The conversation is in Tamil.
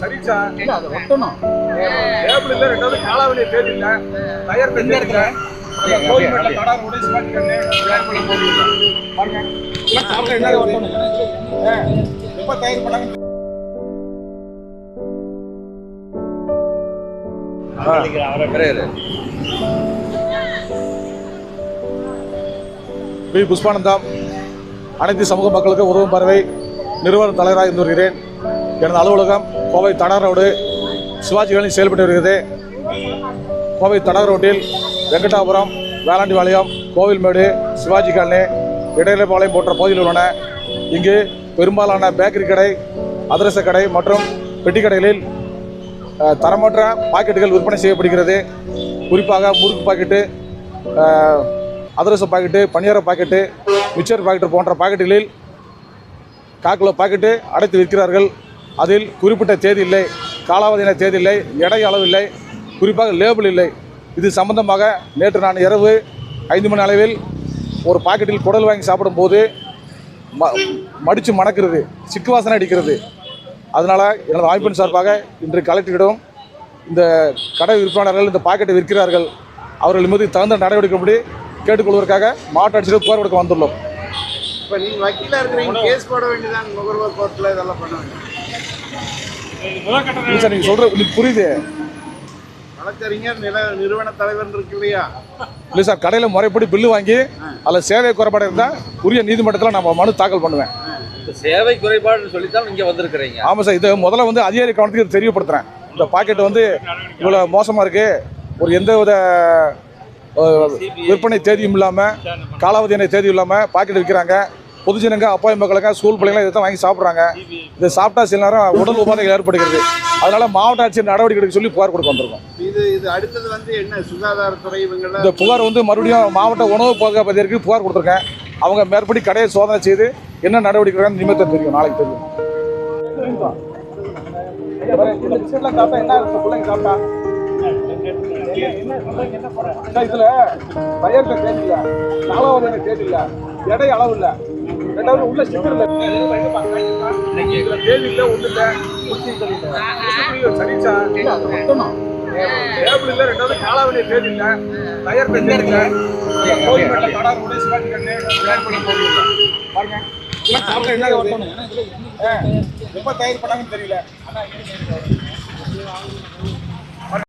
சரி சார் டேபிள் இல்ல ரெண்டாவது காலாவணி தேதி இல்ல. தயார் பண்ணி கடை உடை கண்ணு போறீங்க பாருங்க. இதெல்லாம் சாப்பிட என்ன வரணும் எப்ப தயார் பண்ணாங்க? பி. புஷ்பானந்தம். அனைத்து சமூக மக்களுக்கு உதவும் பறவை நிறுவன தலைவராக இருந்து வருகிறேன். எனது அலுவலகம் கோவை தடா ரோடு சிவாஜி காலனி செயல்பட்டு வருகிறது. கோவை தடா ரோட்டில் வெங்கடாபுரம் வேளாண்டிபாளையம் கோவில்மேடு சிவாஜி காலனி இடையிலபாளையம் போன்ற பகுதியில் உள்ளன. இங்கு பெரும்பாலான பேக்கரி கடை அதிரச கடை மற்றும் பெட்டி கடைகளில் தரமற்ற பாக்கெட்டுகள் விற்பனை செய்யப்படுகிறது. குறிப்பாக முறுக்கு பாக்கெட்டு அதிரச பாக்கெட்டு பனியார பாக்கெட்டு மிக்சர் பாக்கெட்டு போன்ற பாக்கெட்டுகளில் காக்கிலோ பாக்கெட்டு அடைத்து விற்கிறார்கள். அதில் குறிப்பிட்ட தேதி இல்லை காலாவதியான தேதி இல்லை எடை அளவு இல்லை குறிப்பாக லேபிள் இல்லை. இது சம்பந்தமாக நேற்று நான் இரவு ஐந்து மணி அளவில் ஒரு பாக்கெட்டில் குடல் வாங்கி சாப்பிடும்போது ம மடித்து மணக்கிறது சிக்கு வாசனை அடிக்கிறது. அதனால் எனது அமைப்பின் சார்பாக இன்று கலெக்டரிடம் இந்த கடை விற்பனையாளர்கள் இந்த பாக்கெட்டை விற்கிறார்கள். அவர்கள் மீது தகுந்த நடவடிக்கைப்படி கேட்டுக்கொள்வதற்காக மாவட்ட ஆட்சியர் புகார் கொடுக்க வந்துள்ளோம். இப்போ நீங்கள் வக்கீலாக இருக்கிறீங்க கேஸ் போட வேண்டியதான் நுகர்வோர் கோர்ட்டில் இதெல்லாம் பண்ண வேண்டியது. சார் நீங்கள் சொல்கிற உங்களுக்கு புரியுது. வழக்கறிஞர் நில நிறுவன தலைவர் இருக்கு இல்லையா இல்லை சார் கடையில் முறைப்படி பில்லு வாங்கி அதில் சேவை குறைபாடு இருந்தால் உரிய நீதிமன்றத்தில் நம்ம மனு தாக்கல் பண்ணுவேன். இந்த சேவை குறைபாடுன்னு சொல்லித்தான் இங்க வந்திருக்கிறீங்க. ஆமாம் சார் இது முதல்ல வந்து அதிகாரி கவனத்துக்கு தெரியப்படுத்துகிறேன் இந்த பாக்கெட் வந்து இவ்வளோ மோசமாக இருக்குது ஒரு எந்த வித விற்பனை தேதியும் இல்லாமல் காலாவதியான தேதியும் இல்லாமல் பாக்கெட் விற்கிறாங்க பொதுஜனங்க அப்பாவி மக்களுங்க ஸ்கூல் பிள்ளைங்க இதை தான் வாங்கி சாப்பிட்றாங்க இதை சாப்பிட்டா சில நேரம் உடல் உபாதைகள் ஏற்படுகிறது அதனால மாவட்ட ஆட்சியர் நடவடிக்கை எடுக்க சொல்லி புகார் கொடுக்க வந்திருக்கோம் இது இது அடுத்தது வந்து என்ன சுகாதாரத்துறை இவங்கள இந்த புகார் வந்து மறுபடியும் மாவட்ட உணவு பாதுகாப்பு அதிகாரிக்கு புகார் கொடுத்துருக்கேன் அவங்க மேற்படி கடையை சோதனை செய்து என்ன நடவடிக்கை நிமித்தம் தெரியும் நாளைக்கு தெரியும் இதுல இல்ல காலாவதியான தேதி இல்ல எடை அளவு இல்ல ரெண்டாவது உள்ள ஸ்டிக்கர் இல்ல தேதி இல்ல ஒண்ணு இல்ல சரி சார் டேபிள் இல்ல ரெண்டாவது தேதி இல்ல தயார் பண்ணி இருக்கல கோயில்பேட்டை கடை உடை சிவாஜி கண்ணு தயார் பண்ண போறீங்க பாருங்க. இதெல்லாம் சாப்பிட என்ன வரணும்? எப்ப தயார் பண்ணாங்கன்னு தெரியல.